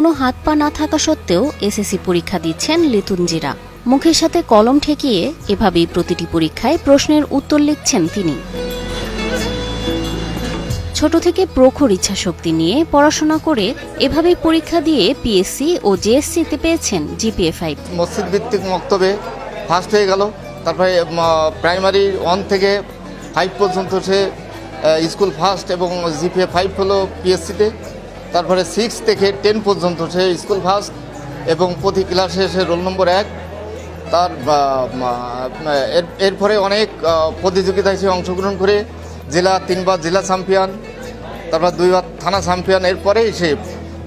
কোনো হাত পা না থাকা সত্ত্বেও এসএসসি পরীক্ষা দিচ্ছেন লিতুঞ্জিরা মুখের সাথে কলম ঠেকিয়ে এভাবেই প্রতিটি পরীক্ষায় প্রশ্নের উত্তর লিখছেন তিনি। ছোট থেকে প্রখর ইচ্ছাশক্তি নিয়ে পড়াশোনা করে এভাবেই পরীক্ষা দিয়ে পিএসসি ও জেএসসিতে পেয়েছেন জিপিএ ফাইভ। মসজিদ ভিত্তিক মক্তবে ফার্স্ট হয়ে গেল। তারপরে প্রাইমারি ওয়ান থেকে ফাইভ পর্যন্ত সে স্কুল ফার্স্ট এবং জিপিএ ফাইভ হলো পিএসসিতে তারপরে সিক্স থেকে টেন পর্যন্ত সে স্কুল ফার্স্ট এবং প্রতি ক্লাসে সে রোল নম্বর এক। তার এরপরে অনেক প্রতিযোগিতায় সে অংশগ্রহণ করে। জেলা তিনবার জেলা চ্যাম্পিয়ন তারপর দুইবার থানা চ্যাম্পিয়ন এরপরেই সে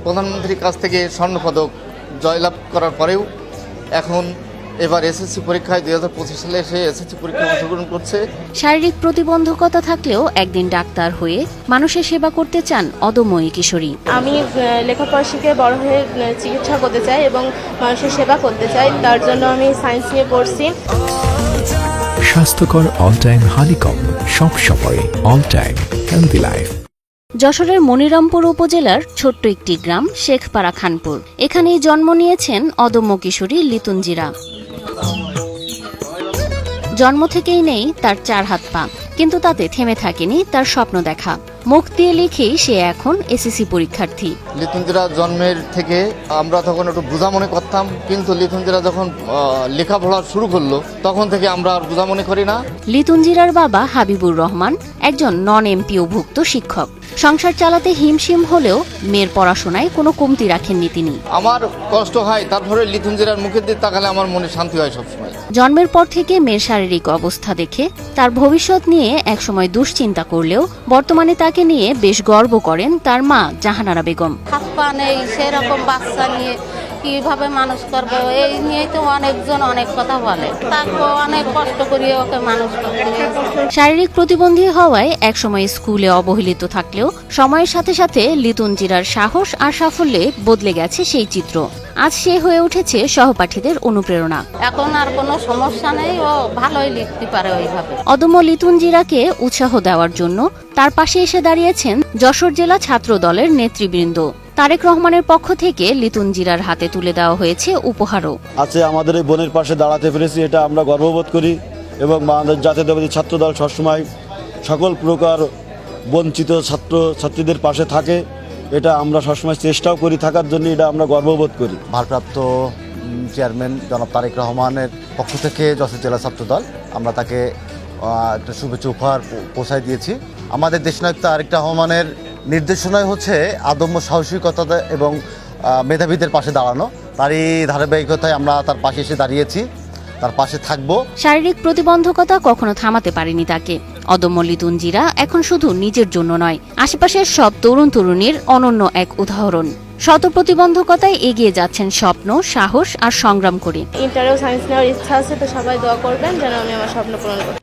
প্রধানমন্ত্রীর কাছ থেকে স্বর্ণপদক জয়লাভ করার পরেও এখন এবার এসএসসি পরীক্ষায় দুই হাজার পঁচিশ সালে সে এসএসসি পরীক্ষায় অংশগ্রহণ করছে। শারীরিক প্রতিবন্ধকতা থাকলেও একদিন ডাক্তার হয়ে মানুষের সেবা করতে চান অদম্যই কিশোরী। আমি লেখাপড়া শিখে বড় হয়ে চিকিৎসা করতে চাই এবং মানুষের সেবা করতে চাই তার জন্য আমি সায়েন্স নিয়ে পড়ছি। স্বাস্থ্যকর অল টাইম হানিকম সব সময় অল টাইম হেলদি লাইফ যশোরের মনিরামপুর উপজেলার ছোট্ট একটি গ্রাম শেখপাড়া খানপুর। এখানেই জন্ম নিয়েছেন অদম্য কিশোরী লিতুঞ্জিরা জন্ম থেকেই নেই তার চার হাত পা কিন্তু তাতে থেমে থাকেনি তার স্বপ্ন দেখা। মুখ দিয়ে লিখেই সে এখন এসএসসি পরীক্ষার্থী। লিথুঞ্জিরা জন্মের থেকে আমরা তখন একটু বোঝা মনে করতাম কিন্তু লিথুঞ্জিরা যখন আহ, লেখাপড়া শুরু করল তখন থেকে আমরা আর বোঝা মনে করি না। লিতুঞ্জিরার বাবা হাবিবুর রহমান একজন নন এমপিওভুক্ত শিক্ষক। সংসার চালাতে হিমশিম হলেও মেয়ের পড়াশোনায় কোনো কমতি রাখেননি তিনি। আমার কষ্ট হয় তারপরে লিথুন জেলার মুখের দিকে তাকালে আমার মনে শান্তি হয় সবসময়। জন্মের পর থেকে মেয়ের শারীরিক অবস্থা দেখে তার ভবিষ্যৎ নিয়ে একসময় দুশ্চিন্তা করলেও বর্তমানে তাকে নিয়ে বেশ গর্ব করেন তার মা জাহানারা বেগম। হাত পা নেই সেরকম বাচ্চা নিয়ে কীভাবে মানুষ করব? এই নিয়ে তো অনেকজন অনেক কথা বলে। তাকে অনেক কষ্ট করিয়ে ওকে মানুষ শারীরিক প্রতিবন্ধী হওয়ায় একসময় স্কুলে অবহেলিত থাকলেও সময়ের সাথে সাথে লিতুঞ্জিরার সাহস আর সাফল্যে বদলে গেছে সেই চিত্র। আজ সে হয়ে উঠেছে সহপাঠীদের অনুপ্রেরণা। এখন আর কোনো সমস্যা নেই ও ভালোই লিখতে পারে ওইভাবে। অদম্য লিতুঞ্জিরাকে উৎসাহ দেওয়ার জন্য তার পাশে এসে দাঁড়িয়েছেন যশোর জেলা ছাত্র দলের নেতৃবৃন্দ। তারেক রহমানের পক্ষ থেকে লিতুঞ্জিরার হাতে তুলে দেওয়া হয়েছে উপহারও। আছে আমাদের এই বোনের পাশে দাঁড়াতে পেরেছি এটা আমরা গর্ববোধ করি এবং বাংলাদেশ জাতীয়তাবাদী ছাত্র দল সবসময় সকল প্রকার বঞ্চিত ছাত্র ছাত্রীদের পাশে থাকে এটা আমরা সবসময় চেষ্টাও করি থাকার জন্য এটা আমরা গর্ববোধ করি। ভারপ্রাপ্ত চেয়ারম্যান জনাব তারেক রহমানের পক্ষ থেকে যশোর জেলা ছাত্রদল আমরা তাকে একটা শুভেচ্ছা উপহার পৌঁছায় দিয়েছি। আমাদের দেশনায়ক তারেক রহমানের নির্দেশনায় হচ্ছে আদম্য সাহসিকতা এবং মেধাবীদের পাশে দাঁড়ানো। তারই ধারাবাহিকতায় আমরা তার পাশে এসে দাঁড়িয়েছি। তার পাশে থাকব। শারীরিক প্রতিবন্ধকতা কখনো থামাতে পারেনি তাকে। অদম্য লিতুঞ্জিরা এখন শুধু নিজের জন্য নয় আশেপাশের সব তরুণ তরুণীর অনন্য এক উদাহরণ। শত প্রতিবন্ধকতায় এগিয়ে যাচ্ছেন স্বপ্ন সাহস আর সংগ্রাম করে। ইন্টারেও সায়েন্স নেওয়ার ইচ্ছা আছে তো সবাই দোয়া করবেন যেন আমি আমার স্বপ্ন পূরণ করতে